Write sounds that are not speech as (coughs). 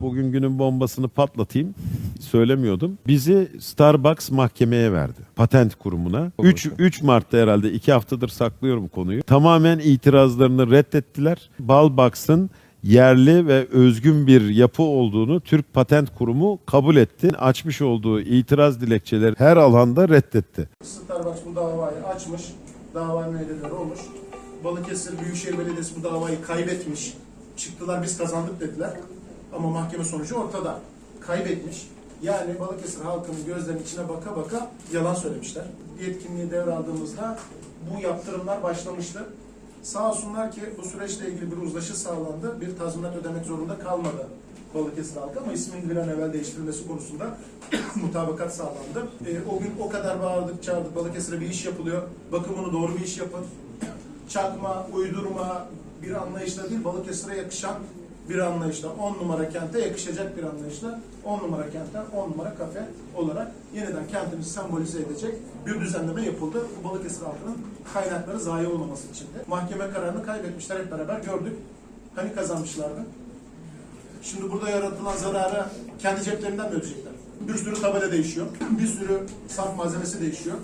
Bugün günün bombasını patlatayım. Söylemiyordum. Bizi Starbucks mahkemeye verdi. Patent kurumuna. 3, 3 Mart'ta herhalde 2 haftadır saklıyorum konuyu. Tamamen itirazlarını reddettiler. Balbox'ın yerli ve özgün bir yapı olduğunu Türk Patent Kurumu kabul etti. Açmış olduğu itiraz dilekçeleri her alanda reddetti. Starbucks bu davayı açmış, dava müeyyideleri olmuş. Balıkesir Büyükşehir Belediyesi bu davayı kaybetmiş. Çıktılar biz kazandık dediler. Ama mahkeme sonucu ortada. Kaybetmiş. Yani Balıkesir halkının gözlerinin içine baka baka yalan söylemişler. Yetkinliği devraldığımızda bu yaptırımlar başlamıştı. Sağ olsunlar ki bu süreçle ilgili bir uzlaşı sağlandı. Bir tazminat ödemek zorunda kalmadı Balıkesir halkı ama ismin bir an evvel değiştirilmesi konusunda (coughs) mutabakat sağlandı. Ee, o gün o kadar bağırdık çağırdık Balıkesir'e bir iş yapılıyor. Bakımını doğru bir iş yapın. Çakma, uydurma bir anlayışla değil Balıkesir'e yakışan bir anlayışla 10 numara kente yakışacak bir anlayışla 10 numara kentten 10 numara kafe olarak yeniden kentimizi sembolize edecek bir düzenleme yapıldı. Bu Balıkesir halkının kaynakları zayi olmaması için de. Mahkeme kararını kaybetmişler hep beraber gördük. Hani kazanmışlardı? Şimdi burada yaratılan zararı kendi ceplerinden mi ödeyecekler? Bir sürü tabela değişiyor. Bir sürü sarf malzemesi değişiyor.